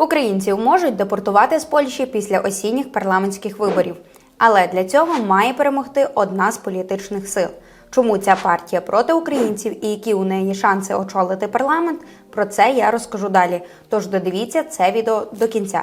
Українців можуть депортувати з Польщі після осінніх парламентських виборів, але для цього має перемогти одна з політичних сил. Чому ця партія проти українців і які у неї шанси очолити парламент? Про це я розкажу далі. Тож додивіться це відео до кінця.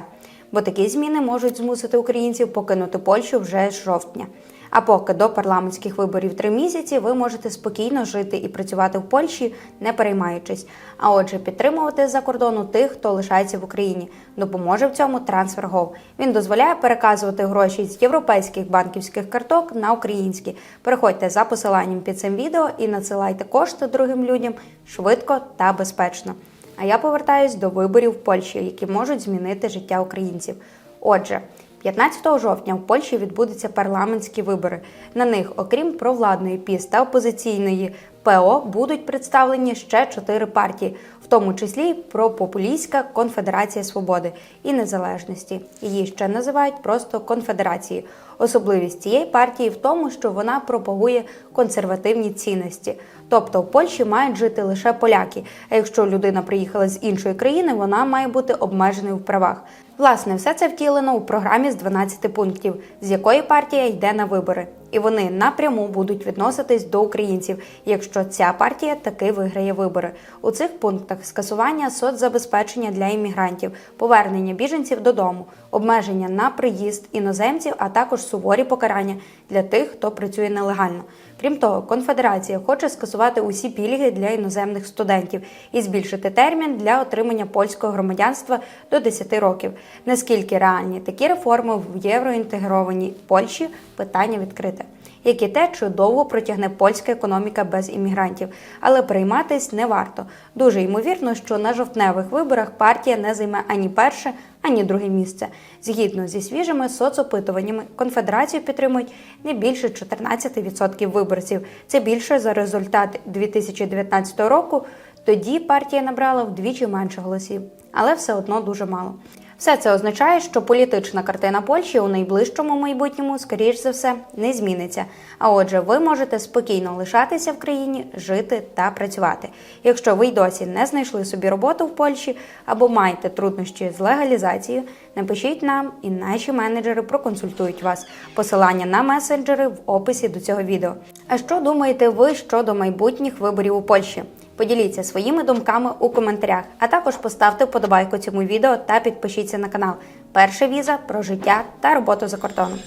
Бо такі зміни можуть змусити українців покинути Польщу вже з жовтня. А поки до парламентських виборів три місяці ви можете спокійно жити і працювати в Польщі, не переймаючись. А отже, підтримувати за кордону тих, хто лишається в Україні. Допоможе в цьому TransferGo. Він дозволяє переказувати гроші з європейських банківських карток на українські. Переходьте за посиланням під цим відео і надсилайте кошти другим людям швидко та безпечно. А я повертаюсь до виборів в Польщі, які можуть змінити життя українців. Отже. 15 жовтня в Польщі відбудуться парламентські вибори. На них, окрім провладної ПІС та опозиційної ПО, будуть представлені ще чотири партії, в тому числі пропопулістська Конфедерація Свободи і Незалежності. Її ще називають просто конфедерацією. Особливість цієї партії в тому, що вона пропагує консервативні цінності. Тобто в Польщі мають жити лише поляки. А якщо людина приїхала з іншої країни, вона має бути обмеженою в правах. Власне, все це втілено у програмі з 12 пунктів, з якої партія йде на вибори, і вони напряму будуть відноситись до українців, якщо ця партія таки виграє вибори. У цих пунктах скасування соцзабезпечення для іммігрантів, повернення біженців додому, обмеження на приїзд іноземців, а також суворі покарання для тих, хто працює нелегально. Крім того, конфедерація хоче скасувати усі пільги для іноземних студентів і збільшити термін для отримання польського громадянства до 10 років. Наскільки реальні такі реформи в євроінтегрованій Польщі питання відкрите. Як і те, чи довго протягне польська економіка без іммігрантів, але прийматись не варто. Дуже ймовірно, що на жовтневих виборах партія не займе ані перше, ані друге місце. Згідно зі свіжими соцопитуваннями, конфедерацію підтримують не більше 14% виборців. Це більше за результат 2019 року. Тоді партія набрала вдвічі менше голосів, але все одно дуже мало. Все це означає, що політична картина Польщі у найближчому майбутньому, скоріш за все, не зміниться. А отже, ви можете спокійно лишатися в країні, жити та працювати. Якщо ви й досі не знайшли собі роботу в Польщі або маєте труднощі з легалізацією, напишіть нам, і наші менеджери проконсультують вас. Посилання на месенджери в описі до цього відео. А що думаєте ви щодо майбутніх виборів у Польщі? Поділіться своїми думками у коментарях, а також поставте вподобайку цьому відео та підпишіться на канал. Перша віза про життя та роботу за кордоном.